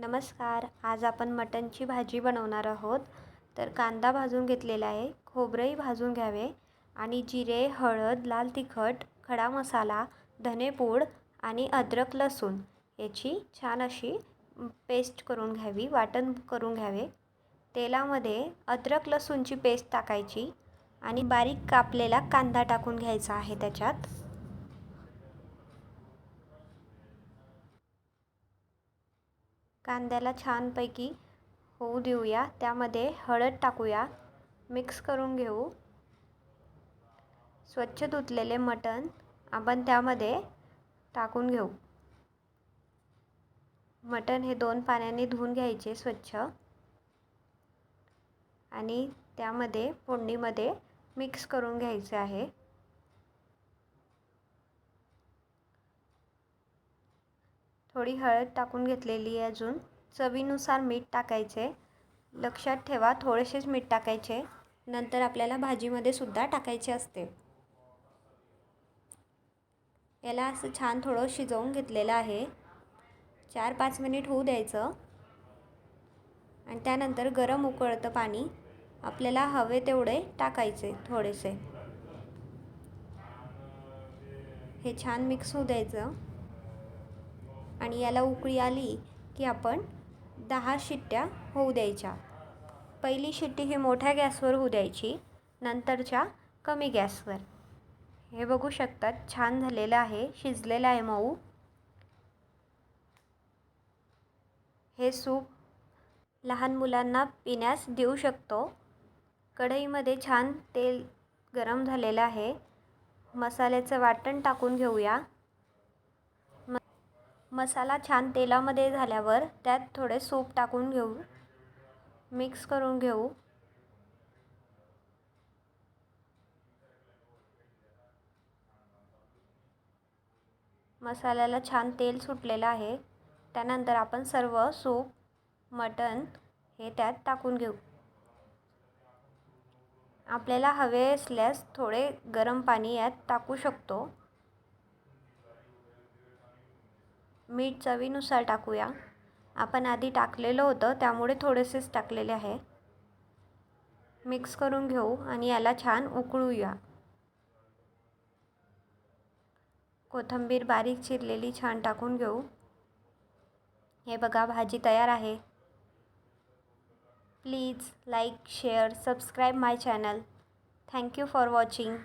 नमस्कार आज आपण मटणची भाजी बनवणार आहोत. तर कांदा भाजून घेतलेला आहे खोबरंही भाजून घ्यावे आणि जिरे हळद लाल तिखट खडा मसाला धनेपूड आणि अद्रक लसूण याची छान अशी पेस्ट करून घ्यावी वाटण करून घ्यावे. तेलामध्ये अद्रक लसूणची पेस्ट टाकायची आणि बारीक कापलेला कांदा टाकून घ्यायचा आहे त्याच्यात. कांद्याला छानपैकी होऊ देऊया. त्यामध्ये हळद टाकूया. मिक्स करून घेऊ. स्वच्छ धुतलेले मटण आपण त्यामध्ये टाकून घेऊ. मटण हे दोन पाण्याने धुवून घ्यायचे स्वच्छ. आणि त्यामध्ये फोडणीमध्ये मिक्स करून घ्यायचे आहे. थोडी हळद टाकून घेतलेली आहे अजून. चवीनुसार मीठ टाकायचे. लक्षात ठेवा थोडेसेच मीठ टाकायचे. नंतर आपल्याला भाजीमध्ये सुद्धा टाकायचे असते. याला असं छान थोडं शिजवून घेतलेलं आहे. चार पाच मिनिट होऊ द्यायचं. आणि त्यानंतर गरम उकळतं पाणी. आपल्याला हवे तेवढे टाकायचे थोडेसे. हे छान मिक्स होऊ द्यायचं. आणि याला उकळी आली की आपण दहा शिट्ट्या होऊ द्यायच्या. पहिली शिट्टी ही मोठ्या गॅसवर होऊ द्यायची नंतरच्या कमी गॅसवर. हे बघू शकतात छान झालेलं आहे शिजलेलं आहे मऊ. हे सूप लहान मुलांना पिण्यास देऊ शकतो. कढईमध्ये छान तेल गरम झालेलं आहे. मसाल्याचं वाटण टाकून घेऊया. मसाला छान तेलामध्ये झाल्यावर त्यात थोडे सूप टाकून घेऊ. मिक्स करून घेऊ. मसाल्याला छान तेल सुटलेलं आहे. त्यानंतर आपण सर्व सूप मटण हे त्यात टाकून घेऊ. आपल्याला हवे असल्यास थोडे गरम पाणी यात टाकू शकतो. मीठ चवीनुसार टाकूया. आपण आधी टाकलेलं होतं त्यामुळे थोडेसेच टाकलेले आहे. मिक्स करून घेऊ आणि याला छान उकळूया. कोथिंबीर बारीक चिरलेली छान टाकून घेऊ. हे बघा भाजी तयार आहे. Please like share subscribe my channel. Thank you for watching.